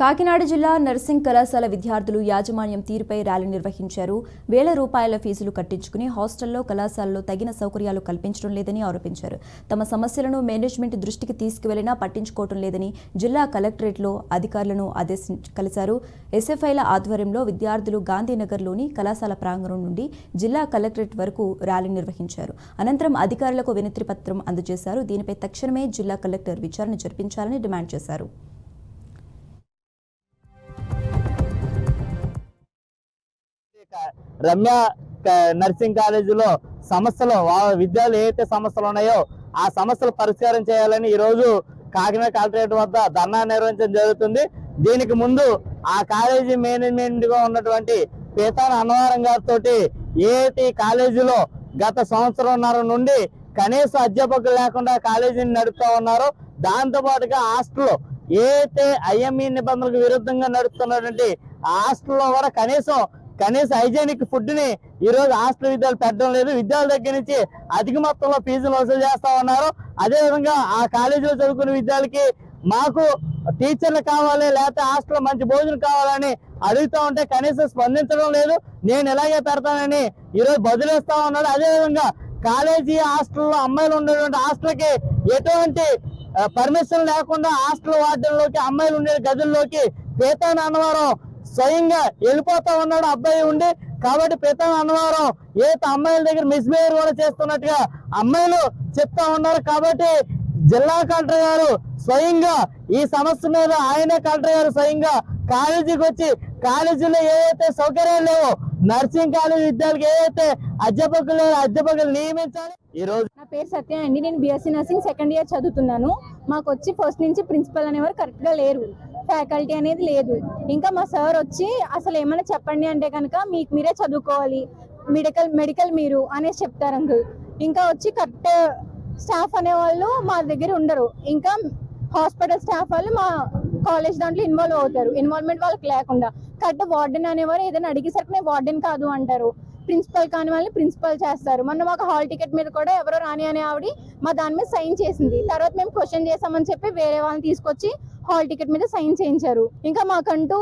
కాకినాడ జిల్లా నర్సింగ్ కళాశాల విద్యార్థులు యాజమాన్యం తీరుపై ర్యాలీ నిర్వహించారు. వేల రూపాయల ఫీజులు కట్టించుకుని హాస్టల్లో కళాశాలలో తగిన సౌకర్యాలు కల్పించడం లేదని ఆరోపించారు. తమ సమస్యలను మేనేజ్మెంట్ దృష్టికి తీసుకువెళ్ళినా పట్టించుకోవడం లేదని జిల్లా కలెక్టరేట్లో అధికారులను ఆదేశి కలిశారు. ఎస్ఎఫ్ఐల ఆధ్వర్యంలో విద్యార్థులు గాంధీనగర్లోని కళాశాల ప్రాంగణం నుండి జిల్లా కలెక్టరేట్ వరకు ర్యాలీ నిర్వహించారు. అనంతరం అధికారులకు వినతి పత్రం అందజేశారు. దీనిపై తక్షణమే జిల్లా కలెక్టర్ విచారణ జరిపించాలని డిమాండ్ చేశారు. రమ్య నర్సింగ్ కాలేజీలో సమస్యలు విద్యార్థులు ఏవైతే సమస్యలు ఉన్నాయో ఆ సమస్యలు పరిష్కారం చేయాలని ఈ రోజు కాకినాడ కలెక్టరేట్ వద్ద ధర్నా నిర్వహించడం జరుగుతుంది. దీనికి ముందు ఆ కాలేజీ మేనేజ్మెంట్గా ఉన్నటువంటి పీతాన అన్నవరం గారితో ఏటి కాలేజీలో గత సంవత్సరంన్నర నుండి కనీస అధ్యాపకులు లేకుండా కాలేజీని నడుపుతా ఉన్నారు. దాంతోపాటుగా హాస్టల్లో ఏ ఏదైతే ఐఎంఈ నిబంధనలకు విరుద్ధంగా నడుపుతున్నటువంటి ఆ హాస్టల్లో కూడా కనీసం కనీస హైజీనిక్ ఫుడ్ని ఈ రోజు హాస్టల్ విద్యార్థులు పెట్టడం లేదు. విద్యార్థుల దగ్గర నుంచి అధిక మొత్తంలో ఫీజులు వసూలు చేస్తా ఉన్నారు. అదే విధంగా ఆ కాలేజీలో చదువుకునే విద్యార్థులకి మాకు టీచర్లు కావాలి లేకపోతే హాస్టల్లో మంచి భోజనం కావాలని అడుగుతా ఉంటే కనీసం స్పందించడం లేదు. నేను ఇలాగే పెడతానని ఈరోజు రోజు బదులేస్తా ఉన్నాడు. అదే విధంగా కాలేజీ హాస్టల్లో అమ్మాయిలు ఉండేటువంటి హాస్టల్కి ఎటువంటి పర్మిషన్ లేకుండా హాస్టల్ వార్డెన్లోకి అమ్మాయిలు ఉండే గదుల్లోకి పేతా నాన్నవరం స్వయంగా వెళ్ళిపోతా ఉన్నాడు అబ్బాయి ఉండి. కాబట్టి ప్రతం అన్నవరం ఏ అమ్మాయిల దగ్గర మిస్బిహేవ్ కూడా చేస్తున్నట్టుగా అమ్మాయిలు చెప్తా ఉన్నారు. కాబట్టి జిల్లా కలెక్టర్ గారు స్వయంగా ఈ సమస్య మీద ఆయనే కలెక్టర్ గారు స్వయంగా కాలేజీకి వచ్చి కాలేజీలో ఏవైతే సౌకర్యాలు లేవో నర్సింగ్ కాలేజ్ విద్యార్థులకు ఏవైతే అధ్యాపకులు అధ్యాపకులు నియమించాలి. ఈ రోజు నా పేరు సత్య అండి. నేను బీఎస్సీ నర్సింగ్ సెకండ్ ఇయర్ చదువుతున్నాను. మాకు వచ్చి ఫస్ట్ నుంచి ప్రిన్సిపల్ అనేవారు కరెక్ట్గా లేరు. ఫ్యాకల్టీ అనేది లేదు. ఇంకా మా సార్ వచ్చి అసలు ఏమైనా చెప్పండి అంటే కనుక మీకు మీరే చదువుకోవాలి. మెడికల్ మెడికల్ మీరు అనేసి చెప్తారు అంకుల్ ఇంకా వచ్చి కరెక్ట్ స్టాఫ్ అనేవాళ్ళు మా దగ్గర ఉండరు. ఇంకా హాస్పిటల్ స్టాఫ్ వాళ్ళు మా కాలేజ్ దాంట్లో ఇన్వాల్వ్ అవుతారు. ఇన్వాల్వ్మెంట్ వాళ్ళకి లేకుండా. కరెక్ట్ వార్డెన్ అనేవారు ఏదైనా అడిగేసరికి నేను వార్డెన్ కాదు అంటారు. ప్రిన్సిపల్ కాని వాళ్ళని ప్రిన్సిపల్ చేస్తారు. మొన్న మాకు హాల్ టికెట్ మీద కూడా ఎవరో రాని అనే ఆవిడ మా దాని మీద సైన్ చేసింది. తర్వాత మేము క్వశ్చన్ చేసామని చెప్పి వేరే వాళ్ళని తీసుకొచ్చి హాల్ టికెట్ మీద సైన్ చేయించారు. ఇంకా మాకంటూ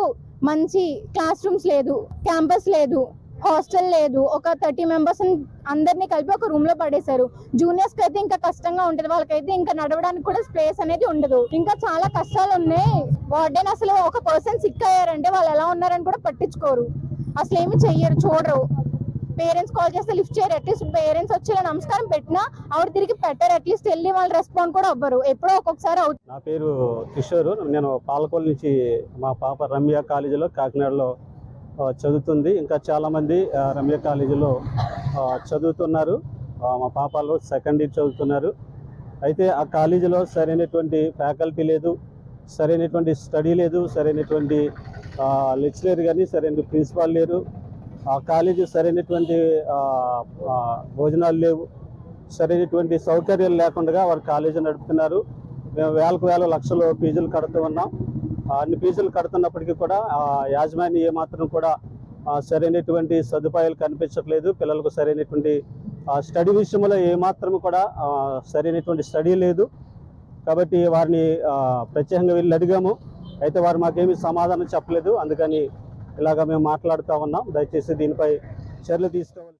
మంచి క్లాస్ రూమ్స్ లేదు క్యాంపస్ లేదు హాస్టల్ లేదు. ఒక థర్టీ మెంబర్స్ అందరినీ కలిపి ఒక రూమ్లో పడేశారు. జూనియర్స్కి అయితే ఇంకా కష్టంగా ఉంటది. వాళ్ళకైతే ఇంకా నడవడానికి కూడా స్పేస్ అనేది ఉండదు. ఇంకా చాలా కష్టాలు ఉన్నాయి. వార్డెన్ అసలు ఒక పర్సన్ సిక్ అయ్యారంటే వాళ్ళు ఎలా ఉన్నారని కూడా పట్టించుకోరు. అసలు ఏమి చెయ్యరు చూడరు. పేరెంట్స్ కాల్ చేస్తే లిఫ్ట్ చేయరు. అట్లీస్ట్ పేరెంట్స్ వచ్చి ఇలా నమస్కారం పెట్టినా ఆవిడ తిరిగి పెట్టారు. అట్లీస్ట్ వెళ్ళి వాళ్ళు రెస్పాండ్ కూడా అవ్వరు. ఎప్పుడో ఒక్కొక్కసారి అవుతుంది నా పేరు కిషోర్. నేను పాలకోలు నుంచి మా పాప రమ్య కాలేజీలో కాకినాడలో చదువుతుంది. ఇంకా చాలామంది రమ్య కాలేజీలో చదువుతున్నారు. మా పాపాలు సెకండ్ ఇయర్ చదువుతున్నారు. అయితే ఆ కాలేజీలో సరైనటువంటి ఫ్యాకల్టీ లేదు సరైనటువంటి స్టడీ లేదు సరైనటువంటి లెక్చరర్ కానీ సరైన ప్రిన్సిపాల్ లేరు. కాలేజీ సరైనటువంటి భోజనాలు లేవు. సరైనటువంటి సౌకర్యాలు లేకుండా వారు కాలేజీ నడుపుతున్నారు. మేము వేలకు వేల లక్షలు ఫీజులు కడుతూ ఉన్నాం. అన్ని ఫీజులు కడుతున్నప్పటికీ కూడా ఆ, యాజమాన్యం ఏమాత్రం కూడా సరైనటువంటి సదుపాయాలు కనిపించట్లేదు. పిల్లలకు సరైనటువంటి స్టడీ విషయంలో ఏమాత్రం కూడా సరైనటువంటి స్టడీ లేదు. కాబట్టి వారిని ప్రత్యేకంగా వెళ్ళి అడిగాము. అయితే వారు మాకేమీ సమాధానం చెప్పలేదు. అందుకని ఇలాగ మేము మాట్లాడుతూ ఉన్నాం. దయచేసి దీనిపై చర్యలు తీసుకోవాలి